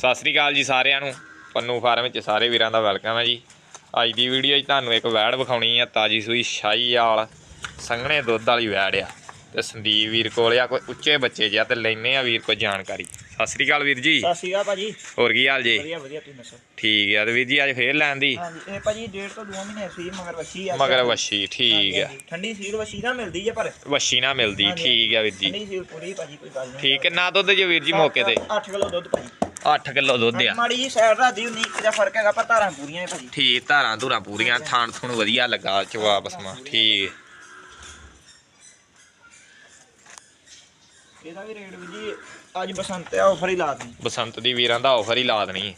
ਸਤਿ ਸ੍ਰੀ ਅਕਾਲ ਜੀ ਸਾਰਿਆਂ ਨੂੰ। ਪੰਨੂ ਫਾਰਮ ਵਿੱਚ ਸਾਰੇ ਵੀਰਾਂ ਦਾ ਵੈਲਕਮ ਹੈ ਜੀ। ਅੱਜ ਦੀ ਵੀਡੀਓ 'ਚ ਤੁਹਾਨੂੰ ਇੱਕ ਵੈੜ ਵਿਖਾਉਣੀ ਆ ਤਾਜੀ ਸੂਈ ਸ਼ਾਹੀ ਵਾਲ ਸੰਘਣੇ ਦੁੱਧ ਵਾਲੀ ਵੈੜ ਆ। ਤੇ ਸੰਦੀਪ ਵੀਰ ਕੋਲ ਆ ਕੋਈ ਉੱਚੇ ਬੱਚੇ ਜਿਆ ਤੇ ਲੈਨੇ ਆ ਵੀਰ ਕੋਈ ਜਾਣਕਾਰੀ। ਸਤਿ ਸ੍ਰੀ ਅਕਾਲ ਵੀਰ ਜੀ। ਸਤਿ ਸ਼੍ਰੀ ਅਕਾਲ ਭਾਜੀ। ਹੋਰ ਕੀ ਹਾਲ ਜੀ? ਵਧੀਆ ਵਧੀਆ ਤੁਸੀਂ ਦੱਸੋ? ਠੀਕ ਆ ਤੇ ਵੀਰ ਜੀ ਅੱਜ ਫੇਰ ਲੈਣ ਦੀ? ਹਾਂਜੀ ਇਹ ਭਾਜੀ ਡੇਢ ਤੋਂ ਦੋ ਮਹੀਨੇ ਸੀ ਮਗਰ ਵੱਛੀ ਆ। ਮਗਰ ਵੱਛੀ ਠੀਕ ਆ। ਠੰਡੀ ਸੀਲ ਵੱਛੀ ਨਾ ਮਿਲਦੀ ਹੈ ਪਰ। ਵੱਛੀ ਨਾ ਮਿਲਦੀ। ਠੀਕ ਆ ਵੀਰ ਜੀ। ਠੰਡੀ ਸੀਲ ਪੂਰੀ ਭਾਜੀ ਕੋਈ ਗੱਲ ਨਹੀਂ ਠੀਕ ਕਿੰਨਾ ਦੁੱਧ ਜੀ ਵੀਰ ਜੀ ਮੌਕੇ ਤੇ? 8 ਕਿਲੋ ਦੁੱਧ ਭਾਜੀ। 8 ਕਿਲੋ ਦੁੱਧ ਆ। ਮਾੜੀ ਜੀ ਸਾਈਡ ਰਾਦੀ 19 ਦਾ ਫ਼ਰਕ ਹੈਗਾ ਪਰ ਧਾਰਾਂ ਪੂਰੀਆਂ ਹੈ ਭਾਜੀ। ਠੀਕ ਧਾਰਾਂ ਧੁਰਾਂ ਪੂਰੀਆਂ ਥਾਣ ਥੁਣ ਵਧੀਆ ਲੱਗਾ ਚਵਾ ਬਸਮਾ ਠੀਕ। ਇਹਦਾ ਵੀ ਰੇਟ ਵੀ ਜੀ ਅੱਜ ਬਸੰਤ ਆ ਆਫਰ ਹੀ ਲਾ ਬਸੰਤ ਦੀ ਵੀਰਾਂ ਦਾ ਆਫਰ ਹੀ ਲਾ ਦੇਣੀ।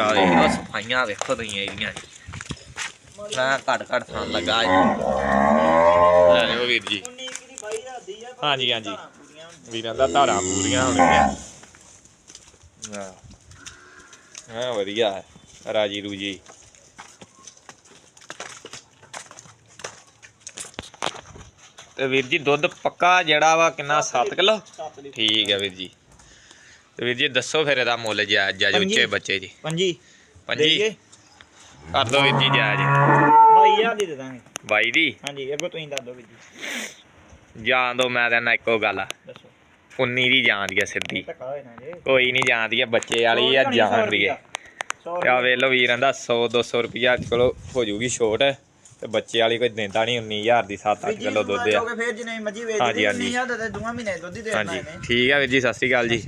ਆ ਦੇਖੋ ਸਫਾਈਆਂ ਵੇਖੋ ਤੁਸੀਂ ਇਹਦੀਆਂ। ਮੈਂ ਘੱਟ ਘੱਟ ਥਾਂ ਲੱਗਾ ਜੀ ਲੈ ਲਿਓ ਵੀਰ ਜੀ। 19 ਦੀ ਬਾਈ ਰਾਦੀ ਆ ਪਰ ਹਾਂਜੀ, ਹਾਂਜੀ। ਵੀਰਾਂ ਦਾ ਧਾਰਾਂ ਪੂਰੀਆਂ ਹੋਣਗੀਆਂ। ਹਾਂ। ਹਾਂ ਵਧੀਆ। ਹੈ ਰਾਜੀ ਰੂਜੀ। ਤੇ ਵੀਰ ਜੀ ਦੁੱਧ ਪੱਕਾ ਜਿਹੜਾ ਵਾ ਕਿੰਨਾ? 7 ਕਿਲੋ? ਠੀਕ ਹੈ ਵੀਰ ਜੀ। ਤੇ ਵੀਰ ਜੀ ਦੱਸੋ ਫਿਰ ਇਹਦਾ ਮੁੱਲ ਜਾਇਜ਼ ਜਾਇਜ਼ ਪੰਜੀ। ਉੱਚੇ ਬੱਚੇ ਜੀ। ਪੰਜੀ। ਪੰਜੀ? ਕਰ ਦੋ ਵੀਰ ਜੀ ਜਾਇਜ਼। ਬਾਈ ਆ ਦੀ ਦੇ ਦਾਂਗੇ। ਬਾਈ ਦੀ? ਹਾਂਜੀ ਅੱਗੋਂ ਤੁਸੀਂ ਦੱਸ ਦਿਓ ਵੀ ਜੀ। ਜਾਣ ਦੋ ਮੈਂ ਤਾਂ ਇੱਕੋ ਗੱਲ ਆ। ਦੱਸੋ। 19 ਦੀ ਜਾਂਦੀ ਆ ਸਿੱਧੀ। ਕੋਈ ਨਹੀਂ ਜਾਂਦੀ ਆ ਬੱਚੇ ਵਾਲੀ ਆ ਜਾਂਦੀ ਆ। ਆ ਵੇਖ ਲਓ ਵੀਰਾਂ ਦਾ 100 200 ਰੁਪਿਆ ਚਲੋ ਹੋ ਜੂਗੀ ਛੋਟ। ਤੇ ਬੱਚੇ ਵਾਲੀ ਕੋਈ ਦਿੰਦਾ ਨਹੀਂ 19000 ਦੀ 7-8 ਕਿਲੋ ਦੁੱਧ ਆ। ਹਾਂਜੀ, ਦੇ ਹਾਂਜੀ। 19000 ਦੇ ਦੋਵਾਂ ਮਹੀਨੇ ਦੁੱਧ ਹੀ ਦੇ ਦੇਣਾ ਹਾਂਜੀ ਇਹਨੇ। ਠੀਕ ਆ ਵੀਰ ਜੀ ਸਤਿ ਸ਼੍ਰੀ ਅਕਾਲ ਜੀ।